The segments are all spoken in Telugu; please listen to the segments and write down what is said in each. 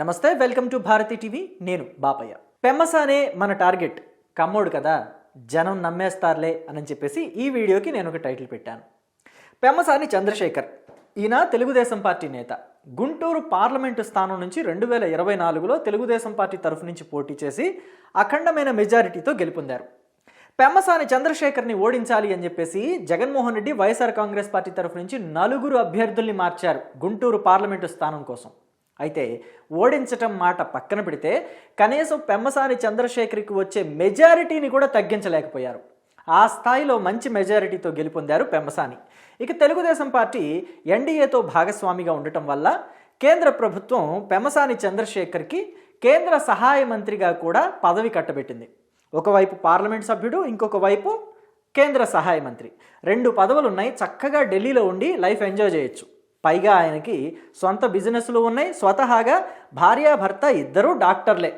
నమస్తే వెల్కమ్ టు భారతి టీవీ. నేను బాపయ్య. పెమ్మసానే మన టార్గెట్. కమ్మోడు కదా జనం నమ్మేస్తారులే అని చెప్పేసి ఈ వీడియోకి నేను ఒక టైటిల్ పెట్టాను. పెమ్మసాని చంద్రశేఖర్ ఈయన తెలుగుదేశం పార్టీ నేత. గుంటూరు పార్లమెంటు స్థానం నుంచి రెండు వేల ఇరవై నాలుగులో తెలుగుదేశం పార్టీ తరఫు నుంచి పోటీ చేసి అఖండమైన మెజారిటీతో గెలుపొందారు. పెమ్మసాని చంద్రశేఖర్ని ఓడించాలి అని చెప్పేసి జగన్మోహన్ రెడ్డి వైఎస్ఆర్ కాంగ్రెస్ పార్టీ తరఫు నుంచి నలుగురు అభ్యర్థుల్ని మార్చారు గుంటూరు పార్లమెంటు స్థానం కోసం. అయితే ఓడించటం మాట పక్కన పెడితే కనీసం పెమ్మసాని చంద్రశేఖర్కి వచ్చే మెజారిటీని కూడా తగ్గించలేకపోయారు. ఆ స్థాయిలో మంచి మెజారిటీతో గెలుపొందారు పెమ్మసాని. ఇక తెలుగుదేశం పార్టీ ఎన్డీఏతో భాగస్వామిగా ఉండటం వల్ల కేంద్ర ప్రభుత్వం పెమ్మసాని చంద్రశేఖర్కి కేంద్ర సహాయ మంత్రిగా కూడా పదవి కట్టబెట్టింది. ఒకవైపు పార్లమెంట్ సభ్యుడు ఇంకొక వైపు కేంద్ర సహాయ మంత్రి. రెండు పదవులు ఉన్నాయి చక్కగా ఢిల్లీలో ఉండి లైఫ్ ఎంజాయ్ చేయొచ్చు. పైగా ఆయనకి సొంత బిజినెస్లు ఉన్నాయి. స్వతహాగా భార్యాభర్త ఇద్దరూ డాక్టర్లే.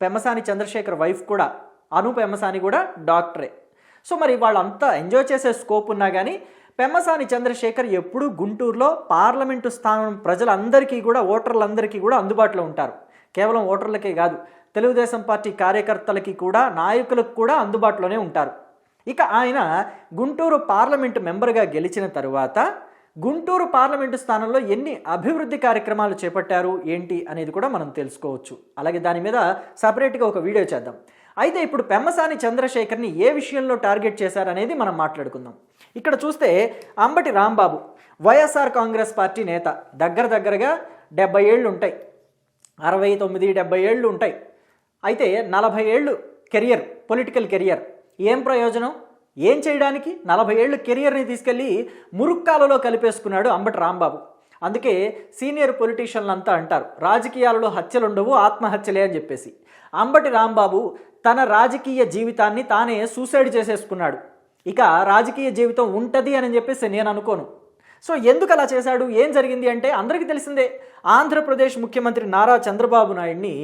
పెమ్మసాని చంద్రశేఖర్ వైఫ్ కూడా అను పెమ్మసాని కూడా డాక్టరే. సో మరి వాళ్ళంతా ఎంజాయ్ చేసే స్కోప్ ఉన్నా కానీ పెమ్మసాని చంద్రశేఖర్ ఎప్పుడూ గుంటూరులో పార్లమెంటు స్థానం ప్రజలందరికీ కూడా ఓటర్లందరికీ కూడా అందుబాటులో ఉంటారు. కేవలం ఓటర్లకే కాదు తెలుగుదేశం పార్టీ కార్యకర్తలకి కూడా నాయకులకు కూడా అందుబాటులోనే ఉంటారు. ఇక ఆయన గుంటూరు పార్లమెంటు మెంబర్గా గెలిచిన తరువాత గుంటూరు పార్లమెంటు స్థానంలో ఎన్ని అభివృద్ధి కార్యక్రమాలు చేపట్టారు ఏంటి అనేది కూడా మనం తెలుసుకోవచ్చు. అలాగే దాని మీద సపరేట్గా ఒక వీడియో చేద్దాం. అయితే ఇప్పుడు పెమ్మసాని చంద్రశేఖర్ని ఏ విషయంలో టార్గెట్ చేశారనేది మనం మాట్లాడుకుందాం. ఇక్కడ చూస్తే అంబటి రాంబాబు వైఎస్ఆర్ కాంగ్రెస్ పార్టీ నేత దగ్గర దగ్గరగా డెబ్బై ఏళ్ళు ఉంటాయి. అరవై తొమ్మిది డెబ్బై ఏళ్ళు ఉంటాయి. అయితే నలభై ఏళ్ళు కెరియర్ పొలిటికల్ కెరియర్ ఏం ప్రయోజనం? ఏం చేయడానికి? నలభై ఏళ్ళు కెరియర్ని తీసుకెళ్ళి మురుక్కాలలో కలిపేసుకున్నాడు అంబటి రాంబాబు. అందుకే సీనియర్ పొలిటీషియన్లు అంతా అంటారు రాజకీయాలలో హత్యలు ఉండవు ఆత్మహత్యలే అని చెప్పేసి. అంబటి రాంబాబు తన రాజకీయ జీవితాన్ని తానే సూసైడ్ చేసేసుకున్నాడు. ఇక రాజకీయ జీవితం ఉంటుంది అని చెప్పేసి నేను అనుకోను. సో ఎందుకు అలా చేశాడు? ఏం జరిగింది అంటే అందరికీ తెలిసిందే. ఆంధ్రప్రదేశ్ ముఖ్యమంత్రి నారా చంద్రబాబు నాయుడిని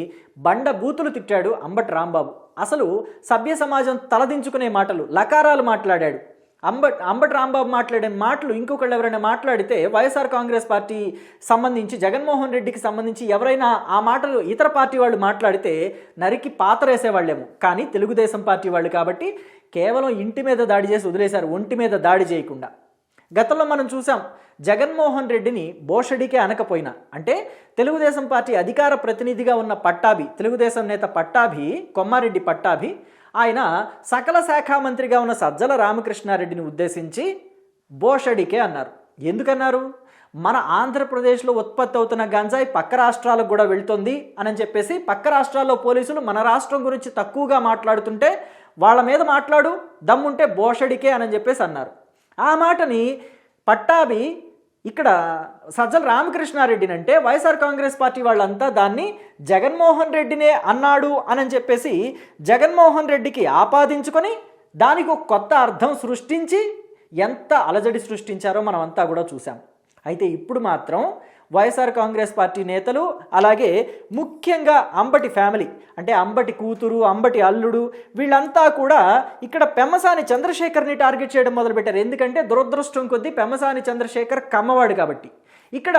బండ బూతులు తిట్టాడు అంబట్ రాంబాబు. అసలు సభ్య సమాజం తలదించుకునే మాటలు లకారాలు మాట్లాడాడు. అంబట్ అంబట్ రాంబాబు మాట్లాడే మాటలు ఇంకొకళ్ళు ఎవరైనా మాట్లాడితే వైఎస్ఆర్ కాంగ్రెస్ పార్టీ సంబంధించి జగన్మోహన్ రెడ్డికి సంబంధించి ఎవరైనా ఆ మాటలు ఇతర పార్టీ వాళ్ళు మాట్లాడితే నరికి పాతరేసేవాళ్ళేమో. కానీ తెలుగుదేశం పార్టీ వాళ్ళు కాబట్టి కేవలం ఇంటి మీద దాడి చేసి వదిలేశారు ఒంటి మీద దాడి చేయకుండా. గతంలో మనం చూసాం జగన్మోహన్ రెడ్డిని బోషడికే అనకపోయినా అంటే తెలుగుదేశం పార్టీ అధికార ప్రతినిధిగా ఉన్న పట్టాభి తెలుగుదేశం నేత పట్టాభి కొమ్మారెడ్డి పట్టాభి ఆయన సకల శాఖ మంత్రిగా ఉన్న సజ్జల రామకృష్ణారెడ్డిని ఉద్దేశించి బోషడికే అన్నారు. ఎందుకన్నారు? మన ఆంధ్రప్రదేశ్లో ఉత్పత్తి అవుతున్న గంజాయి పక్క రాష్ట్రాలకు కూడా వెళ్తుంది అని చెప్పేసి పక్క రాష్ట్రాల్లో పోలీసులు మన రాష్ట్రం గురించి తక్కువగా మాట్లాడుతుంటే వాళ్ళ మీద మాట్లాడు దమ్ముంటే బోషడికే అని చెప్పేసి అన్నారు. ఆ మాటని పట్టాభి ఇక్కడ సజ్జల రామకృష్ణారెడ్డిని అంటే వైఎస్ఆర్ కాంగ్రెస్ పార్టీ వాళ్ళంతా దాన్ని జగన్మోహన్ రెడ్డినే అన్నాడు అని చెప్పేసి జగన్మోహన్ రెడ్డికి ఆపాదించుకొని దానికి ఒక కొత్త అర్థం సృష్టించి ఎంత అలజడి సృష్టించారో మనం అంతా కూడా చూసాం అయితే ఇప్పుడు మాత్రం వైఎస్ఆర్ కాంగ్రెస్ పార్టీ నేతలు అలాగే ముఖ్యంగా అంబటి ఫ్యామిలీ అంటే అంబటి కూతురు అంబటి అల్లుడు వీళ్ళంతా కూడా ఇక్కడ పెమ్మసాని చంద్రశేఖర్ని టార్గెట్ చేయడం మొదలుపెట్టారు. ఎందుకంటే దురదృష్టం కొద్దీ పెమ్మసాని చంద్రశేఖర్ కమ్మవాడు కాబట్టి. ఇక్కడ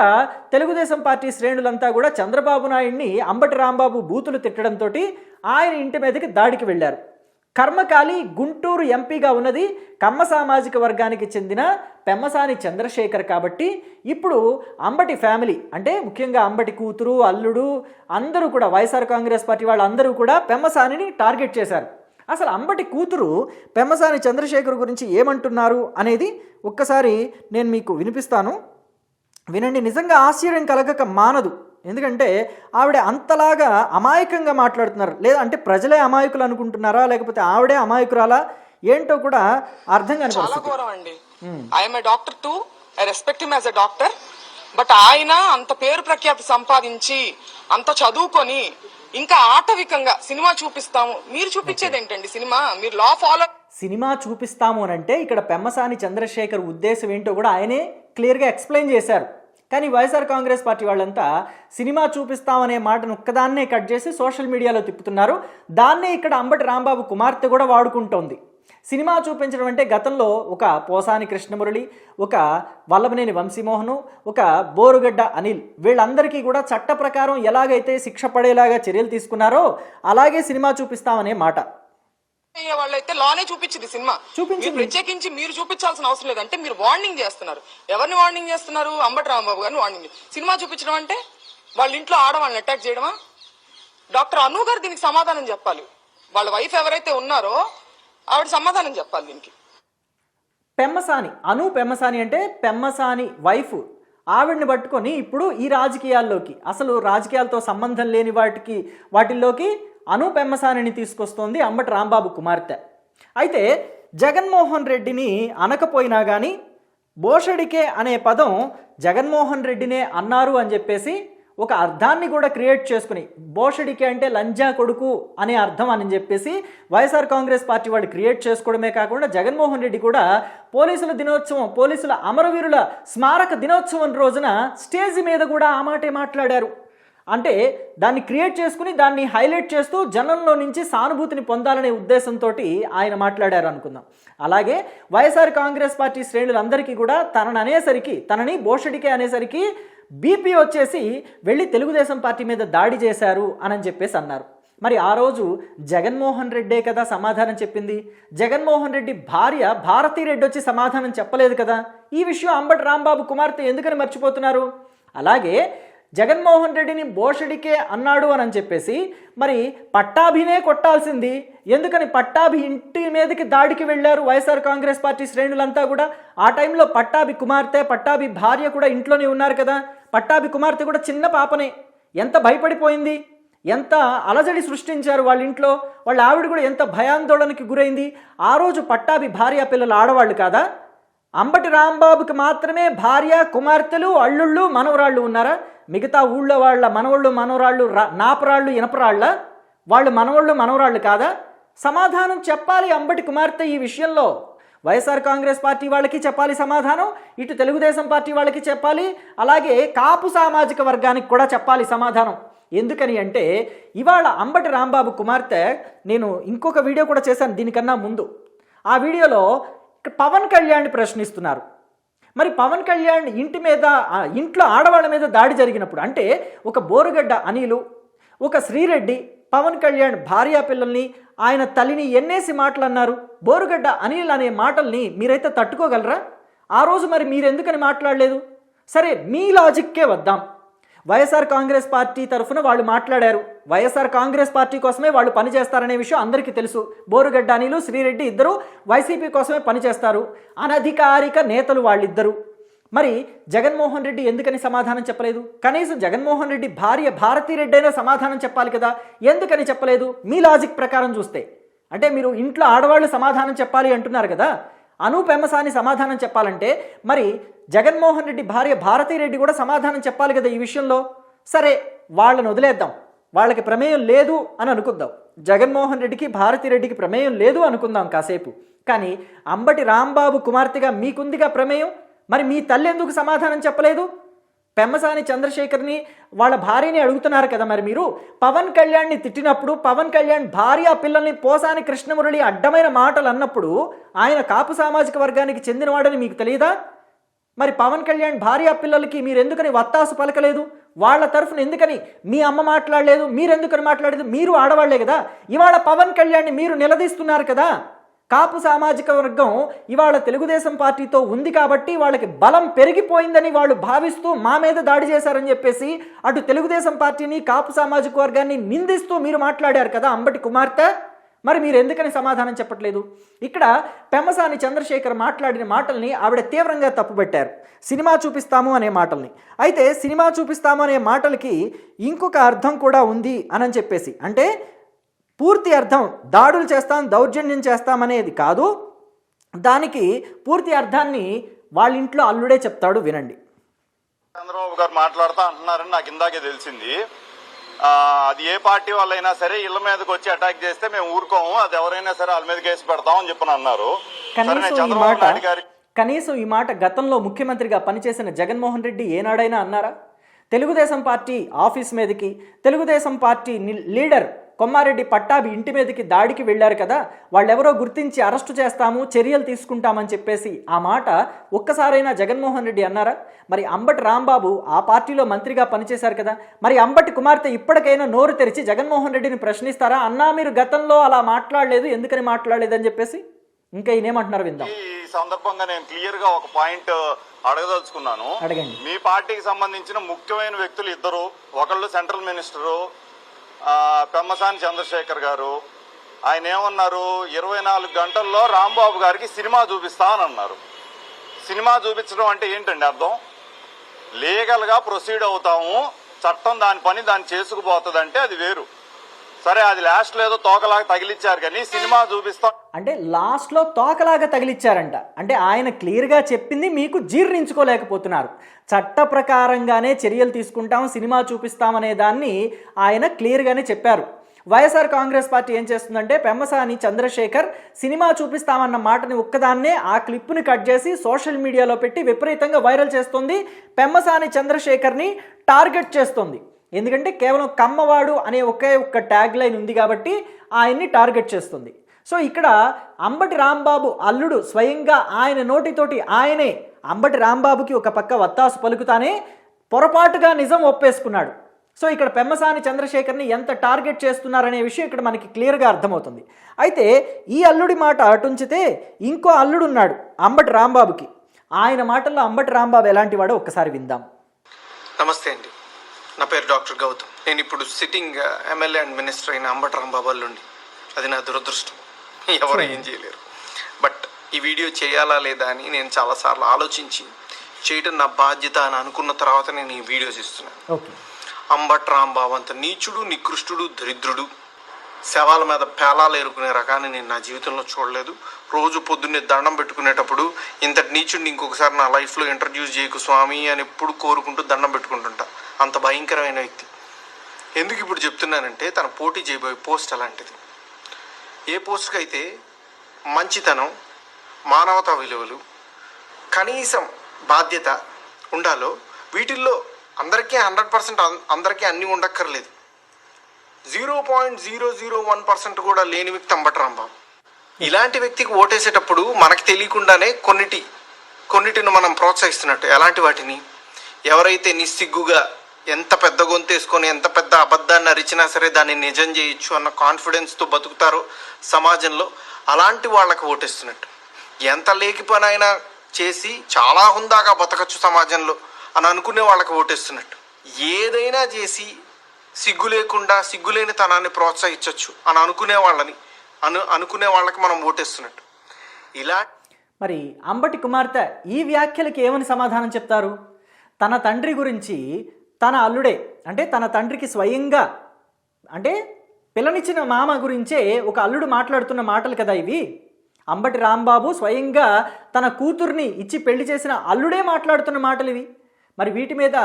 తెలుగుదేశం పార్టీ శ్రేణులంతా కూడా చంద్రబాబు నాయుడిని అంబటి రాంబాబు బూతులు తిట్టడంతో ఆయన ఇంటి మీదకి దాడికి వెళ్ళారు. కర్మకాలి గుంటూరు ఎంపీగా ఉన్నది కమ్మ సామాజిక వర్గానికి చెందిన పెమ్మసాని చంద్రశేఖర్ కాబట్టి ఇప్పుడు అంబటి ఫ్యామిలీ అంటే ముఖ్యంగా అంబటి కూతురు అల్లుడు అందరూ కూడా వైఎస్ఆర్ కాంగ్రెస్ పార్టీ వాళ్ళందరూ కూడా పెమ్మసానిని టార్గెట్ చేశారు. అసలు అంబటి కూతురు పెమ్మసాని చంద్రశేఖర్ గురించి ఏమంటున్నారు అనేది ఒక్కసారి నేను మీకు వినిపిస్తాను. వినండి నిజంగా ఆశ్చర్యం కలగక మానదు. ఎందుకంటే ఆవిడ అంతలాగా అమాయకంగా మాట్లాడుతున్నారు. లేదా అంటే ప్రజలే అమాయకులు అనుకుంటున్నారా? లేకపోతే ఆవిడే అమాయకురాలా? ఏంటో కూడా అర్థం కాని చాలా ఘోరం అండి. I'm a doctor too I respect him as a doctor but ఆయన అంత పేరు ప్రఖ్యాతి సంపాదించి అంత చదువుకొని ఇంకా ఆటవికంగా సినిమా చూపిస్తాము. మీరు చూపించేది ఏంటండి సినిమా? మీరు లా ఫాలో సినిమా చూపిస్తాము అని అంటే ఇక్కడ పెమ్మసాని చంద్రశేఖర్ ఉద్దేశం ఏంటో కూడా ఆయనే క్లియర్గా ఎక్స్ప్లెయిన్ చేశారు. కానీ వైఎస్ఆర్ కాంగ్రెస్ పార్టీ వాళ్ళంతా సినిమా చూపిస్తామనే మాటను ఒక్కదాన్నే కట్ చేసి సోషల్ మీడియాలో తిప్పుతున్నారు. దాన్నే ఇక్కడ అంబటి రాంబాబు కుమార్తె కూడా వాడుకుంటోంది. సినిమా చూపించడం అంటే గతంలో ఒక పోసాని కృష్ణమురళి ఒక వల్లభనేని వంశీమోహను ఒక బోరుగడ్డ అనిల్ వీళ్ళందరికీ కూడా చట్ట ప్రకారం ఎలాగైతే శిక్ష పడేలాగా చర్యలు తీసుకున్నారో అలాగే సినిమా చూపిస్తామనే మాట. వాళ్ళైతే లానే చూపించింది సినిమా. చూపించింది. మీరు ప్రత్యేకించి మీరు చూపించాల్సిన అవసరం లేదంటే మీరు వార్నింగ్ చేస్తున్నారు. ఎవరిని వార్నింగ్ చేస్తున్నారు? అంబటి రాంబాబు గారిని వార్నింగ్ సినిమా చూపించడం అంటే వాళ్ళ ఇంట్లో ఆడవాళ్ళని అటాక్ చేయడమా? డాక్టర్ అను గారు దీనికి సమాధానం చెప్పాలి. వాళ్ళ వైఫ్ ఎవరైతే ఉన్నారో ఆవిడ సమాధానం చెప్పాలి దీనికి. పెమ్మసాని అను పెమ్మసాని అంటే పెమ్మసాని వైఫ్ ఆవిడ్ని పట్టుకొని ఇప్పుడు ఈ రాజకీయాల్లోకి అసలు రాజకీయాలతో సంబంధం లేని వాటికి వాటిల్లోకి అను పెమ్మసానిని తీసుకొస్తోంది అంబటి రాంబాబు కుమార్తె. అయితే జగన్మోహన్ రెడ్డిని అనకపోయినా కానీ బోషడికే అనే పదం జగన్మోహన్ రెడ్డినే అన్నారు అని చెప్పేసి ఒక అర్థాన్ని కూడా క్రియేట్ చేసుకుని బోషడికే అంటే లంజా కొడుకు అనే అర్థం అని చెప్పేసి వైఎస్ఆర్ కాంగ్రెస్ పార్టీ వాళ్ళు క్రియేట్ చేసుకోవడమే కాకుండా జగన్మోహన్ రెడ్డి కూడా పోలీసుల దినోత్సవం పోలీసుల అమరవీరుల స్మారక దినోత్సవం రోజున స్టేజ్ మీద కూడా ఆ మాటే మాట్లాడారు. అంటే దాన్ని క్రియేట్ చేసుకుని దాన్ని హైలైట్ చేస్తూ జనంలో నుంచి సానుభూతిని పొందాలనే ఉద్దేశంతో ఆయన మాట్లాడారు అనుకుందాం. అలాగే వైఎస్ఆర్ కాంగ్రెస్ పార్టీ శ్రేణులందరికీ కూడా తనని అనేసరికి తనని బోషడికే అనేసరికి బీపీ వచ్చేసి వెళ్ళి తెలుగుదేశం పార్టీ మీద దాడి చేశారు అని చెప్పేసి అన్నారు. మరి ఆ రోజు జగన్మోహన్ రెడ్డే కదా సమాధానం చెప్పింది? జగన్మోహన్ రెడ్డి భార్య భారతీ రెడ్డి వచ్చి సమాధానం చెప్పలేదు కదా? ఈ విషయం అంబటి రాంబాబు కుమార్తె ఎందుకని మర్చిపోతున్నారు? అలాగే జగన్మోహన్ రెడ్డిని బోషడికే అన్నాడు అని చెప్పేసి మరి పట్టాభినే కొట్టాల్సింది. ఎందుకని పట్టాభి ఇంటి మీదకి దాడికి వెళ్ళారు వైఎస్ఆర్ కాంగ్రెస్ పార్టీ శ్రేణులంతా కూడా? ఆ టైంలో పట్టాభి కుమార్తె పట్టాభి భార్య కూడా ఇంట్లోనే ఉన్నారు కదా? పట్టాభి కుమార్తె కూడా చిన్న పాపనే. ఎంత భయపడిపోయింది? ఎంత అలజడి సృష్టించారు వాళ్ళ ఇంట్లో? వాళ్ళ ఆవిడ కూడా ఎంత భయాందోళనకి గురైంది? ఆ రోజు పట్టాభి భార్య పిల్లలు ఆడవాళ్ళు కాదా? అంబటి రాంబాబుకి మాత్రమే భార్య కుమార్తెలు అల్లుళ్ళు మనవరాళ్ళు ఉన్నారా? మిగతా ఊళ్ళో వాళ్ళ మనవళ్ళు మనవరాళ్ళు రా నాపరాళ్ళు ఇనపరాళ్ళ వాళ్ళు మనవళ్ళు మనవరాళ్ళు కాదా? సమాధానం చెప్పాలి అంబటి కుమార్తె ఈ విషయంలో. వైఎస్ఆర్ కాంగ్రెస్ పార్టీ వాళ్ళకి చెప్పాలి సమాధానం ఇటు తెలుగుదేశం పార్టీ వాళ్ళకి చెప్పాలి అలాగే కాపు సామాజిక వర్గానికి కూడా చెప్పాలి సమాధానం. ఎందుకని అంటే ఇవాళ అంబటి రాంబాబు కుమార్తె నేను ఇంకొక వీడియో కూడా చేశాను దీనికన్నా ముందు. ఆ వీడియోలో పవన్ కళ్యాణ్ ప్రశ్నిస్తున్నారు. మరి పవన్ కళ్యాణ్ ఇంటి మీద ఇంట్లో ఆడవాళ్ళ మీద దాడి జరిగినప్పుడు అంటే ఒక బోరుగడ్డ అనిలు ఒక శ్రీరెడ్డి పవన్ కళ్యాణ్ భార్యా పిల్లల్ని ఆయన తల్లిని ఎన్నేసి మాటలు అన్నారు బోరుగడ్డ అనిల్ అనే మాటల్ని మీరైతే తట్టుకోగలరా? ఆ రోజు మరి మీరెందుకని మాట్లాడలేదు? సరే మీ లాజిక్కే వద్దాం. వైఎస్ఆర్ కాంగ్రెస్ పార్టీ తరఫున వాళ్ళు మాట్లాడారు. వైఎస్ఆర్ కాంగ్రెస్ పార్టీ కోసమే వాళ్ళు పనిచేస్తారనే విషయం అందరికీ తెలుసు. బోరుగడ్డ అనిలు శ్రీరెడ్డి ఇద్దరు వైసీపీ కోసమే పనిచేస్తారు అనధికారిక నేతలు వాళ్ళిద్దరు. మరి జగన్మోహన్ రెడ్డి ఎందుకని సమాధానం చెప్పలేదు? కనీసం జగన్మోహన్ రెడ్డి భార్య భారతీరెడ్డి అయినా సమాధానం చెప్పాలి కదా? ఎందుకని చెప్పలేదు? మీ లాజిక్ ప్రకారం చూస్తే. అంటే మీరు ఇంట్లో ఆడవాళ్ళు సమాధానం చెప్పాలి అంటున్నారు కదా? అను పెమ్మసాని సమాధానం చెప్పాలంటే మరి జగన్మోహన్ రెడ్డి భార్య భారతీ రెడ్డి కూడా సమాధానం చెప్పాలి కదా ఈ విషయంలో? సరే వాళ్ళని వదిలేద్దాం. వాళ్ళకి ప్రమేయం లేదు అని అనుకుందాం. జగన్మోహన్ రెడ్డికి భారతీ రెడ్డికి ప్రమేయం లేదు అనుకుందాం కాసేపు. కానీ అంబటి రాంబాబు కుమార్తెగా మీకుందిగా ప్రమేయం? మరి మీ తల్లి ఎందుకు సమాధానం చెప్పలేదు? పెమ్మసాని చంద్రశేఖర్ని వాళ్ళ భార్యని అడుగుతున్నారు కదా మరి మీరు. పవన్ కళ్యాణ్ని తిట్టినప్పుడు పవన్ కళ్యాణ్ భార్య పిల్లల్ని పోసాని కృష్ణమురళి అడ్డమైన మాటలు అన్నప్పుడు ఆయన కాపు సామాజిక వర్గానికి చెందినవాడని మీకు తెలియదా? మరి పవన్ కళ్యాణ్ భార్య పిల్లలకి మీరు ఎందుకని వత్తాసు పలకలేదు? వాళ్ళ తరఫున ఎందుకని మీ అమ్మ మాట్లాడలేదు మీరెందుకని మాట్లాడలేదు మీరు ఆడవాళ్ళే కదా. ఇవాళ పవన్ కళ్యాణ్ని మీరు నిలదీస్తున్నారు కదా. కాపు సామాజిక వర్గం ఇవాళ తెలుగుదేశం పార్టీతో ఉంది కాబట్టి వాళ్ళకి బలం పెరిగిపోయిందని వాళ్ళు భావిస్తూ మా మీద దాడి చేశారని చెప్పేసి అటు తెలుగుదేశం పార్టీని కాపు సామాజిక వర్గాన్ని నిందిస్తూ మీరు మాట్లాడారు కదా అంబటి కుమార్తె. మరి మీరు ఎందుకని సమాధానం చెప్పట్లేదు? ఇక్కడ పెమ్మసాని చంద్రశేఖర్ మాట్లాడిన మాటల్ని ఆవిడ తీవ్రంగా తప్పుపెట్టారు సినిమా చూపిస్తాము అనే మాటల్ని. అయితే సినిమా చూపిస్తాము అనే మాటలకి ఇంకొక అర్థం కూడా ఉంది అని చెప్పేసి. అంటే పూర్తి అర్థం దాడులు చేస్తాం దౌర్జన్యం చేస్తామనేది కాదు. దానికి పూర్తి అర్థాన్ని వాళ్ళ ఇంట్లో అల్లుడే చెప్తాడు వినండి. చంద్రబాబు గారు మాట్లాడుతా అంటున్నారని నాకు ఇందాకే తెలిసింది. అది ఏ పార్టీ వాళ్ళైనా సరే ఇళ్ళ మీదకి వచ్చి అటాక్ చేస్తే మేము ఊరుకోము అది ఎవరైనా సరే వాళ్ళ మీద కేసు పెడతాం అని చెప్పని అన్నారు. కనీసం ఈ మాట గతంలో ముఖ్యమంత్రిగా పనిచేసిన జగన్మోహన్ రెడ్డి ఏనాడైనా అన్నారా? తెలుగుదేశం పార్టీ ఆఫీస్ మీదకి తెలుగుదేశం పార్టీ లీడర్ కొమ్మారెడ్డి పట్టాభి ఇంటి మీదకి దాడికి వెళ్ళారు కదా వాళ్ళెవరో గుర్తించి అరెస్టు చేస్తాము చర్యలు తీసుకుంటామని చెప్పేసి ఆ మాట ఒక్కసారైనా జగన్మోహన్ రెడ్డి అన్నారా? మరి అంబటి రాంబాబు ఆ పార్టీలో మంత్రిగా పనిచేశారు కదా మరి అంబటి కుమార్తె ఇప్పటికైనా నోరు తెరిచి జగన్మోహన్ రెడ్డిని ప్రశ్నిస్తారా? అన్నా మీరు గతంలో అలా మాట్లాడలేదు ఎందుకని మాట్లాడలేదు అని చెప్పేసి? ఇంకా ఈయనేమంటున్నారు విందాం. ఈ సందర్భంగా నేను క్లియర్గా ఒక పాయింట్ అడగదలుచుకున్నాను. అడగండి. మీ పార్టీకి సంబంధించిన ముఖ్యమైన వ్యక్తులు ఇద్దరు ఒకళ్ళు సెంట్రల్ మినిస్టరు పెమ్మసాని చంద్రశేఖర్ గారు ఆయన ఏమన్నారు? ఇరవై నాలుగు గంటల్లో రాంబాబు గారికి సినిమా చూపిస్తా అని అన్నారు. సినిమా చూపించడం అంటే ఏంటండి అర్థం? లీగల్గా ప్రొసీడ్ అవుతాము చట్టం దాని పని దాన్ని చేసుకుపోతుందంటే అది వేరు. సరే అది లాస్ట్లో ఏదో తోకలాగా తగిలిచ్చారు కానీ సినిమా చూపిస్తాం. అంటే లాస్ట్లో తోకలాగా తగిలిచ్చారంట. అంటే ఆయన క్లియర్గా చెప్పింది మీకు జీర్ణించుకోలేకపోతున్నారు. చట్ట ప్రకారంగానే చర్యలు తీసుకుంటాం సినిమా చూపిస్తామనే దాన్ని ఆయన క్లియర్గానే చెప్పారు. వైఎస్ఆర్ కాంగ్రెస్ పార్టీ ఏం చేస్తుందంటే పెమ్మసాని చంద్రశేఖర్ సినిమా చూపిస్తామన్న మాటని ఒక్కదాన్నే ఆ క్లిప్ని కట్ చేసి సోషల్ మీడియాలో పెట్టి విపరీతంగా వైరల్ చేస్తుంది. పెమ్మసాని చంద్రశేఖర్ని టార్గెట్ చేస్తుంది. ఎందుకంటే కేవలం కమ్మవాడు అనే ఒకే ఒక్క ట్యాగ్ లైన్ ఉంది కాబట్టి ఆయన్ని టార్గెట్ చేస్తుంది. సో ఇక్కడ అంబటి రాంబాబు అల్లుడు స్వయంగా ఆయన నోటితోటి ఆయనే అంబటి రాంబాబుకి ఒక పక్క వత్తాసు పలుకుతానే పొరపాటుగా నిజం ఒప్పేసుకున్నాడు. సో ఇక్కడ పెమ్మసాని చంద్రశేఖర్ని ఎంత టార్గెట్ చేస్తున్నారనే విషయం ఇక్కడ మనకి క్లియర్గా అర్థమవుతుంది. అయితే ఈ అల్లుడి మాట అటుంచితే ఇంకో అల్లుడు ఉన్నాడు అంబటి రాంబాబుకి. ఆయన మాటల్లో అంబటి రాంబాబు ఎలాంటి వాడో ఒక్కసారి విందాం. నమస్తే అండి. నా పేరు డాక్టర్ గౌతమ్. నేను ఇప్పుడు సిట్టింగ్ ఎమ్మెల్యే అండ్ మినిస్టర్ అయిన అంబటి రాంబాబు అల్లుండి అది నా దురదృష్టం. ఎవరు ఏం చేయలేరు. బట్ ఈ వీడియో చేయాలా లేదా అని నేను చాలాసార్లు ఆలోచించి చేయటం నా బాధ్యత అని అనుకున్న తర్వాత నేను ఈ వీడియో చేస్తున్నాను. అంబట్ రాంబాబు అంత నీచుడు నికృష్టుడు దరిద్రుడు. శవాల మీద పేలాలు ఏరుకునే రకాన్ని నేను నా జీవితంలో చూడలేదు. రోజు పొద్దున్నే దండం పెట్టుకునేటప్పుడు ఇంతటి నీచుడిని ఇంకొకసారి నా లైఫ్లో ఇంట్రడ్యూస్ చేయకు స్వామి అని ఎప్పుడు కోరుకుంటూ దండం పెట్టుకుంటుంటా. అంత భయంకరమైన వ్యక్తి. ఎందుకు ఇప్పుడు చెప్తున్నానంటే తన పోటీ చేయబోయే పోస్ట్ అలాంటిది. ఏ పోస్ట్కి అయితే మంచితనం మానవతా విలువలు కనీసం బాధ్యత ఉండాలో వీటిల్లో అందరికీ హండ్రెడ్ పర్సెంట్ అందరికీ అన్నీ ఉండక్కర్లేదు. Zero point zero zero one percent కూడా లేని వ్యక్తి అంబటి బాబు ఇలాంటి వ్యక్తికి ఓటేసేటప్పుడు మనకు తెలియకుండానే కొన్నిటి కొన్నిటిని మనం ప్రోత్సహిస్తున్నట్టు. ఎలాంటి వాటిని? ఎవరైతే నిస్సిగ్గుగా ఎంత పెద్ద గొంతేసుకొని ఎంత పెద్ద అబద్ధాన్ని అరిచినా సరే దాన్ని నిజం చేయొచ్చు అన్న కాన్ఫిడెన్స్తో బతుకుతారో సమాజంలో అలాంటి వాళ్ళకి ఓటేస్తున్నట్టు. ఎంత లేకి పనైనా చేసి చాలా హుందాగా బతకచ్చు సమాజంలో అని అనుకునే వాళ్ళకి ఓటేస్తున్నట్టు. ఏదైనా చేసి సిగ్గు లేకుండా సిగ్గులేని తనాన్ని ప్రోత్సహించవచ్చు అని అనుకునే వాళ్ళని అను అనుకునే వాళ్ళకి మనం ఓటేస్తున్నట్టు. ఇలా మరి అంబటి కుమార్తె ఈ వ్యాఖ్యలకి ఏమని సమాధానం చెప్తారు? తన తండ్రి గురించి తన అల్లుడే అంటే తన తండ్రికి స్వయంగా అంటే పిల్లనిచ్చిన మామ గురించే ఒక అల్లుడు మాట్లాడుతున్న మాటలు కదా ఇవి. అంబటి రాంబాబు స్వయంగా తన కూతుర్ని ఇచ్చి పెళ్ళి చేసిన అల్లుడే మాట్లాడుతున్న మాటలు ఇవి. మరి వీటి మీద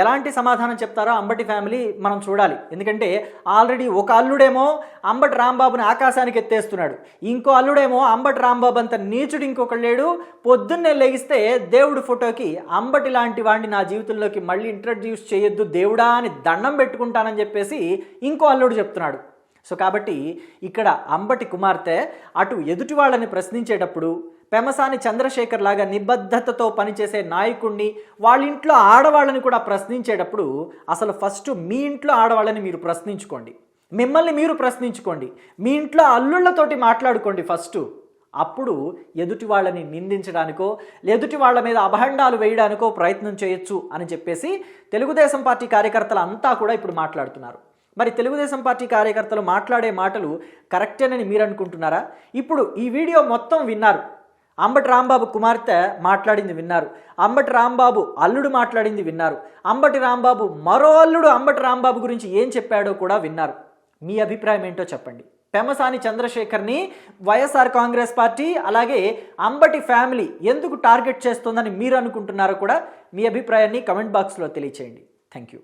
ఎలాంటి సమాధానం చెప్తారో అంబటి ఫ్యామిలీ మనం చూడాలి. ఎందుకంటే ఆల్రెడీ ఒక అల్లుడేమో అంబటి రాంబాబుని ఆకాశానికి ఎత్తేస్తున్నాడు. ఇంకో అల్లుడేమో అంబటి రాంబాబు అంత నీచుడు ఇంకొకడు లేడు. పొద్దున్నే లెగిస్తే దేవుడి ఫోటోకి అంబటి లాంటి వాడిని నా జీవితంలోకి మళ్ళీ ఇంట్రడ్యూస్ చేయొద్దు దేవుడా అని దండం పెట్టుకుంటానని చెప్పేసి ఇంకో అల్లుడు చెప్తున్నాడు. సో కాబట్టి ఇక్కడ అంబటి కుమార్తె అటు ఎదుటి వాళ్ళని ప్రశ్నించేటప్పుడు పెమసాని చంద్రశేఖర్ లాగా నిబద్ధతతో పనిచేసే నాయకుడిని వాళ్ళ ఇంట్లో ఆడవాళ్ళని కూడా ప్రశ్నించేటప్పుడు అసలు ఫస్ట్ మీ ఇంట్లో ఆడవాళ్ళని మీరు ప్రశ్నించుకోండి. మిమ్మల్ని మీరు ప్రశ్నించుకోండి. మీ ఇంట్లో అల్లుళ్ళతోటి మాట్లాడుకోండి ఫస్ట్. అప్పుడు ఎదుటి వాళ్ళని నిందించడానికో ఎదుటి వాళ్ళ మీద అభండాలు వేయడానికో ప్రయత్నం చేయొచ్చు అని చెప్పేసి తెలుగుదేశం పార్టీ కార్యకర్తలు అంతా కూడా ఇప్పుడు మాట్లాడుతున్నారు. మరి తెలుగుదేశం పార్టీ కార్యకర్తలు మాట్లాడే మాటలు కరెక్టేనని మీరు అనుకుంటున్నారా ఇప్పుడు ఈ వీడియో మొత్తం విన్నారు. అంబటి రాంబాబు కుమార్తె మాట్లాడింది విన్నారు. అంబటి రాంబాబు అల్లుడు మాట్లాడింది విన్నారు. అంబటి రాంబాబు మరో అల్లుడు అంబటి రాంబాబు గురించి ఏం చెప్పాడో కూడా విన్నారు. మీ అభిప్రాయం ఏంటో చెప్పండి. పెమసాని చంద్రశేఖర్ని వైఎస్ఆర్ కాంగ్రెస్ పార్టీ అలాగే అంబటి ఫ్యామిలీ ఎందుకు టార్గెట్ చేస్తుందని మీరు అనుకుంటున్నారో కూడా మీ అభిప్రాయాన్ని కమెంట్ బాక్స్లో తెలియచేయండి. Thank you.